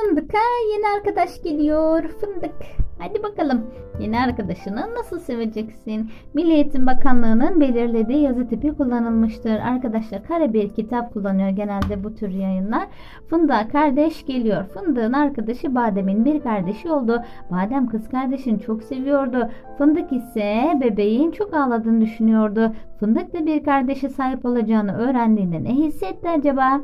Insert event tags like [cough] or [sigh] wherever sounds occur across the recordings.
Fındık'a yeni arkadaş geliyor. Fındık. Hadi bakalım. Yeni arkadaşını nasıl seveceksin? Milli Eğitim Bakanlığı'nın belirlediği yazı tipi kullanılmıştır. Arkadaşlar kare bir kitap kullanıyor genelde bu tür yayınlar. Fındık'a kardeş geliyor. Fındık'ın arkadaşı Badem'in bir kardeşi oldu. Badem kız kardeşini çok seviyordu. Fındık ise bebeğin çok ağladığını düşünüyordu. Fındık da bir kardeşe sahip olacağını öğrendiğinde ne hissetti acaba?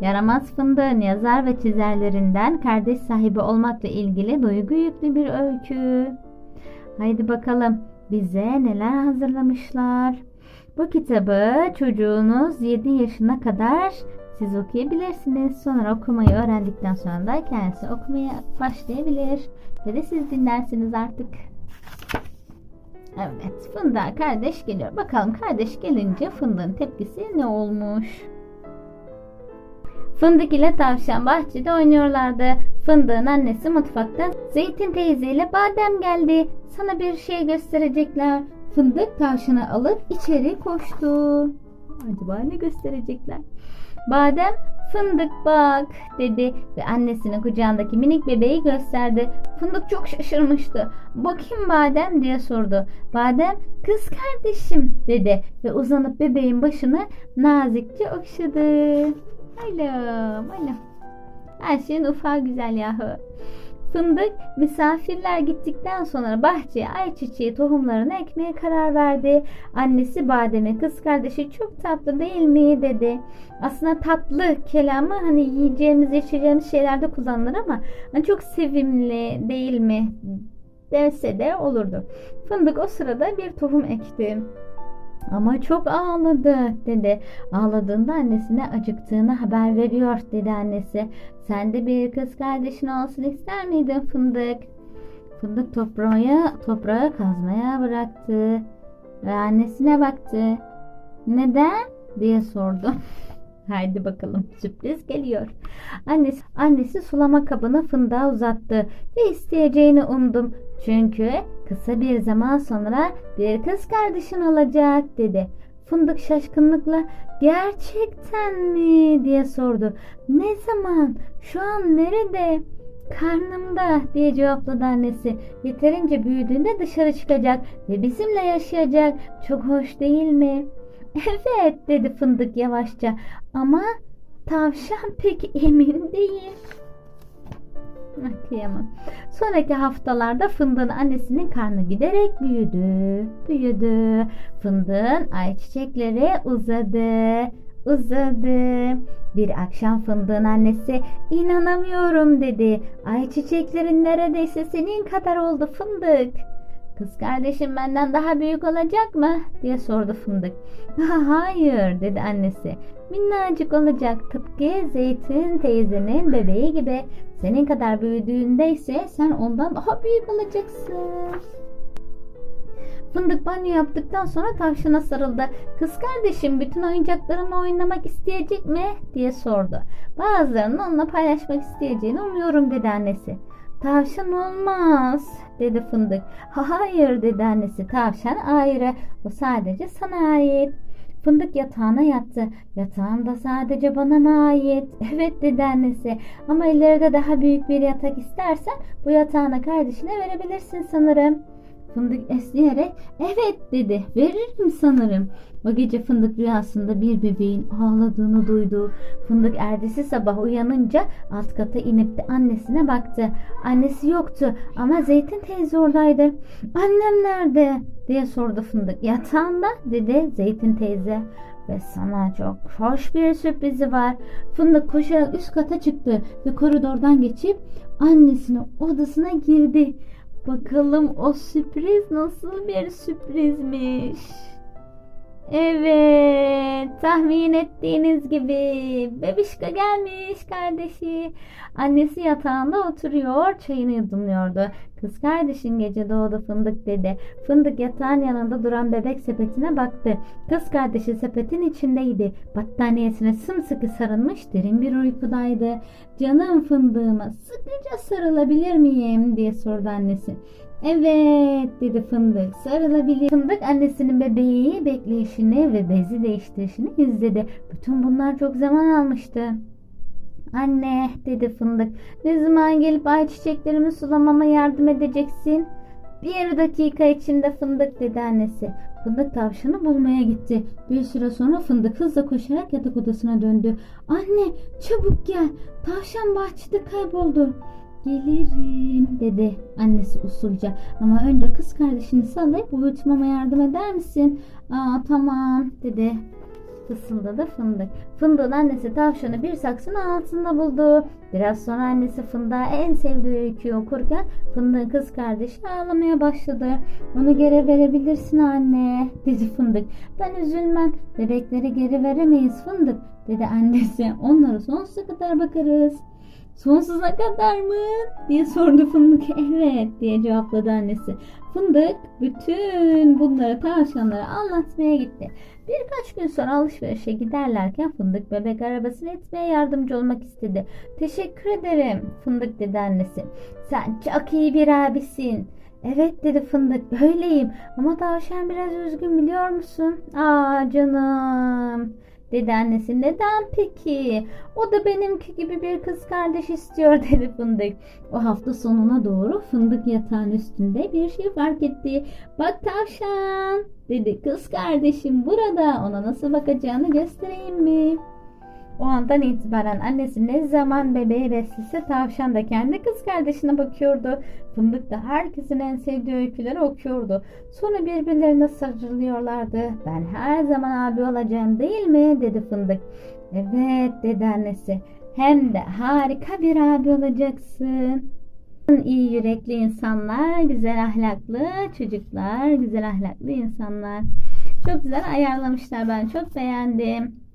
Yaramaz Fındık'ın yazar ve çizerlerinden kardeş sahibi olmakla ilgili duygu yüklü bir öykü. Haydi bakalım bize neler hazırlamışlar. Bu kitabı çocuğunuz 7 yaşına kadar siz okuyabilirsiniz. Sonra okumayı öğrendikten sonra da kendisi okumaya başlayabilir. Ve de siz dinlersiniz artık. Evet, Fındık kardeş geliyor. Bakalım kardeş gelince Fındık'ın tepkisi ne olmuş? Fındık ile tavşan bahçede oynuyorlardı. Fındık'ın annesi mutfakta. Zeytin teyzeyle badem geldi. Sana bir şey gösterecekler. Fındık tavşanı alıp içeri koştu. Acaba ne gösterecekler? Badem fındık bak dedi ve annesinin kucağındaki minik bebeği gösterdi. Fındık çok şaşırmıştı. Bakayım Badem diye sordu. Badem kız kardeşim dedi ve uzanıp bebeğin başını nazikçe okşadı. Aylım, aylım. Her şeyin ufağı güzel yahu. Fındık misafirler gittikten sonra bahçeye ayçiçeği tohumlarını ekmeye karar verdi. Annesi Badem'e kız kardeşi çok tatlı değil mi dedi. Aslında tatlı kelamı hani yiyeceğimiz içeceğimiz şeylerde kullanılır ama hani çok sevimli değil mi dese de olurdu. Fındık o sırada bir tohum ekti. Ama çok ağladı dedi. Ağladığında annesine acıktığını haber veriyor dedi annesi. Sen de bir kız kardeşin olsun ister miydin fındık? Fındık toprağa, toprağı kazmaya bıraktı ve annesine baktı. Neden? diye sordu. Haydi bakalım sürpriz geliyor. Annesi, annesi sulama kabını fındığa uzattı ve isteyeceğini umdum. Çünkü kısa bir zaman sonra bir kız kardeşin olacak dedi. Fındık şaşkınlıkla gerçekten mi diye sordu. Ne zaman? Şu an nerede? Karnımda diye cevapladı annesi. Yeterince büyüdüğünde dışarı çıkacak ve bizimle yaşayacak. Çok hoş değil mi? Evet dedi fındık yavaşça ama tavşan [laughs] pek emin değil. Kıyamam. Sonraki haftalarda fındığın annesinin karnı giderek büyüdü. Büyüdü. Fındığın ayçiçekleri uzadı. Uzadı. Bir akşam fındığın annesi inanamıyorum dedi. Ayçiçeklerin neredeyse senin kadar oldu fındık. Kız kardeşim benden daha büyük olacak mı? diye sordu fındık. Hayır dedi annesi. Minnacık olacak tıpkı Zeytin teyzenin bebeği gibi. Senin kadar büyüdüğünde ise sen ondan daha büyük olacaksın. Fındık banyo yaptıktan sonra tavşana sarıldı. Kız kardeşim bütün oyuncaklarımla oynamak isteyecek mi? diye sordu. Bazılarının onunla paylaşmak isteyeceğini umuyorum dedi annesi. Tavşan olmaz dedi fındık. Hayır dedi annesi. Tavşan ayrı. O sadece sana ait. Fındık yatağına yattı. Yatağım da sadece bana mı ait? [laughs] Evet dedi annesi. Ama ileride daha büyük bir yatak istersen bu yatağına kardeşine verebilirsin sanırım. Fındık esneyerek evet dedi. Veririm sanırım. O gece fındık rüyasında bir bebeğin ağladığını duydu. Fındık erdisi sabah uyanınca alt kata inip de annesine baktı. Annesi yoktu ama Zeytin teyze oradaydı. Annem nerede diye sordu fındık. Yatağında dedi Zeytin teyze. Ve sana çok hoş bir sürprizi var. Fındık koşarak üst kata çıktı ve koridordan geçip annesinin odasına girdi. Bakalım o sürpriz nasıl bir sürprizmiş. Evet, tahmin ettiğiniz gibi bebişka gelmiş kardeşi. Annesi yatağında oturuyor, çayını yudumluyordu. Kız kardeşin gece doğdu fındık dedi. Fındık yatağın yanında duran bebek sepetine baktı. Kız kardeşi sepetin içindeydi. Battaniyesine sımsıkı sarılmış derin bir uykudaydı. Canım fındığıma sıkıca sarılabilir miyim diye sordu annesi. Evet dedi fındık sarılabilir. Fındık annesinin bebeği bekleyişini ve bezi değiştirişini izledi. Bütün bunlar çok zaman almıştı. Anne dedi fındık. Ne zaman gelip ayçiçeklerimi sulamama yardım edeceksin? Bir dakika içinde fındık dedi annesi. Fındık tavşanı bulmaya gitti. Bir süre sonra fındık hızla koşarak yatak odasına döndü. Anne çabuk gel. Tavşan bahçede kayboldu. Gelirim dedi annesi usulca. Ama önce kız kardeşini sallayıp uyutmama yardım eder misin? Aa tamam dedi fısıldadı fındık. Fındığın annesi tavşanı bir saksının altında buldu. Biraz sonra annesi fındığa en sevdiği öyküyü okurken fındığın kız kardeşi ağlamaya başladı. Onu geri verebilirsin anne dedi fındık. Ben üzülmem. Bebekleri geri veremeyiz fındık dedi annesi. Onlara sonsuza kadar bakarız. Sonsuza kadar mı? diye sordu fındık. Evet diye cevapladı annesi. Fındık bütün bunları tavşanlara anlatmaya gitti. Birkaç gün sonra alışverişe giderlerken fındık bebek arabasını etmeye yardımcı olmak istedi. Teşekkür ederim fındık dedi annesi. Sen çok iyi bir abisin. Evet dedi fındık öyleyim ama tavşan biraz üzgün biliyor musun? Aa canım dedi annesi. Neden peki? O da benimki gibi bir kız kardeş istiyor [laughs] dedi fındık. O hafta sonuna doğru fındık yatağın üstünde bir şey fark etti. Bak tavşan dedi kız kardeşim burada ona nasıl bakacağını göstereyim mi? O andan itibaren annesi ne zaman bebeği beslese tavşan da kendi kız kardeşine bakıyordu. Fındık da herkesin en sevdiği öyküleri okuyordu. Sonra birbirlerine sarılıyorlardı. Ben her zaman abi olacağım değil mi? dedi fındık. Evet dedi annesi. Hem de harika bir abi olacaksın. İyi yürekli insanlar, güzel ahlaklı çocuklar, güzel ahlaklı insanlar. Çok güzel ayarlamışlar ben çok beğendim.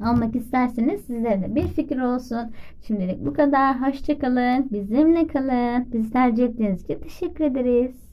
Almak isterseniz sizlere de bir fikir olsun. Şimdilik bu kadar. Hoşçakalın. Bizimle kalın. Bizi tercih ettiğiniz için teşekkür ederiz.